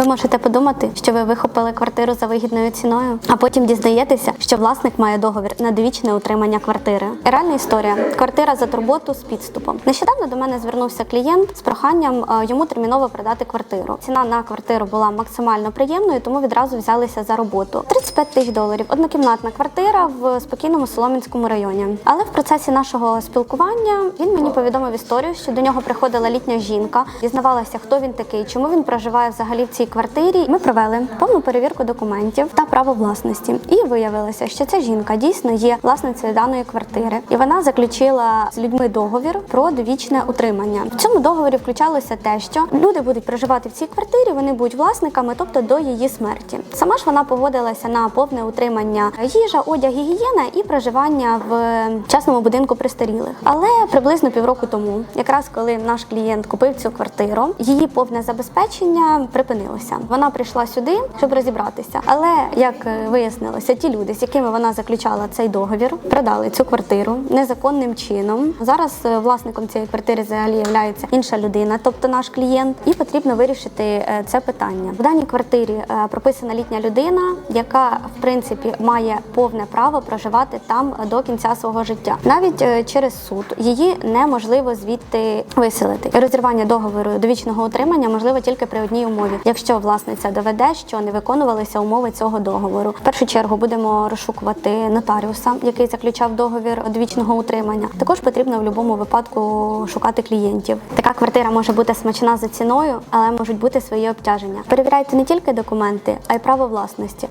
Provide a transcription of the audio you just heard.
Ви можете подумати, що ви вихопили квартиру за вигідною ціною, а потім дізнаєтеся, що власник має договір на довічне утримання квартири. Реальна історія: квартира за турботу з підступом. Нещодавно до мене звернувся клієнт з проханням е, йому терміново продати квартиру. Ціна на квартиру була максимально приємною, тому відразу взялися за роботу. 35 тисяч доларів, однокімнатна квартира в спокійному Соломінському районі. Але в процесі нашого спілкування він мені повідомив історію, що до нього приходила літня жінка, дізнавалася, хто він такий, чому він проживає взагалі в цій квартирі. Ми провели повну перевірку документів та право власності. І виявилося, що ця жінка дійсно є власницею даної квартири, і вона заключила з людьми договір про довічне утримання. В цьому договорі включалося те, що люди будуть проживати в цій квартирі, вони будуть власниками, тобто до її смерті. Сама ж вона погодилася на повне утримання їжа, одяг, гігієна і проживання в частному будинку престарілих. Але приблизно півроку тому, якраз коли наш клієнт купив цю квартиру, її повне забезпечення припинилося. Вона прийшла сюди, щоб розібратися. Але як е, вияснилося, ті люди, з якими вона заключала цей договір, продали цю квартиру незаконним чином. Зараз е, власником цієї квартири взагалі є інша людина, тобто наш клієнт, і потрібно вирішити е, це питання. В даній квартирі прописана літня людина, яка в принципі має повне право проживати там до кінця свого життя. Навіть через суд її неможливо звідти виселити. Розірвання договору довічного утримання можливо тільки при одній умові, якщо власниця доведе, що не виконувалися умови цього договору. В першу чергу будемо розшукувати нотаріуса, який заключав договір одвічного утримання. Також потрібно в будь-якому випадку шукати клієнтів. Така квартира може бути смачна за ціною, але можуть бути свої обтяження. Перевіряйте не тільки документи, а й право власності.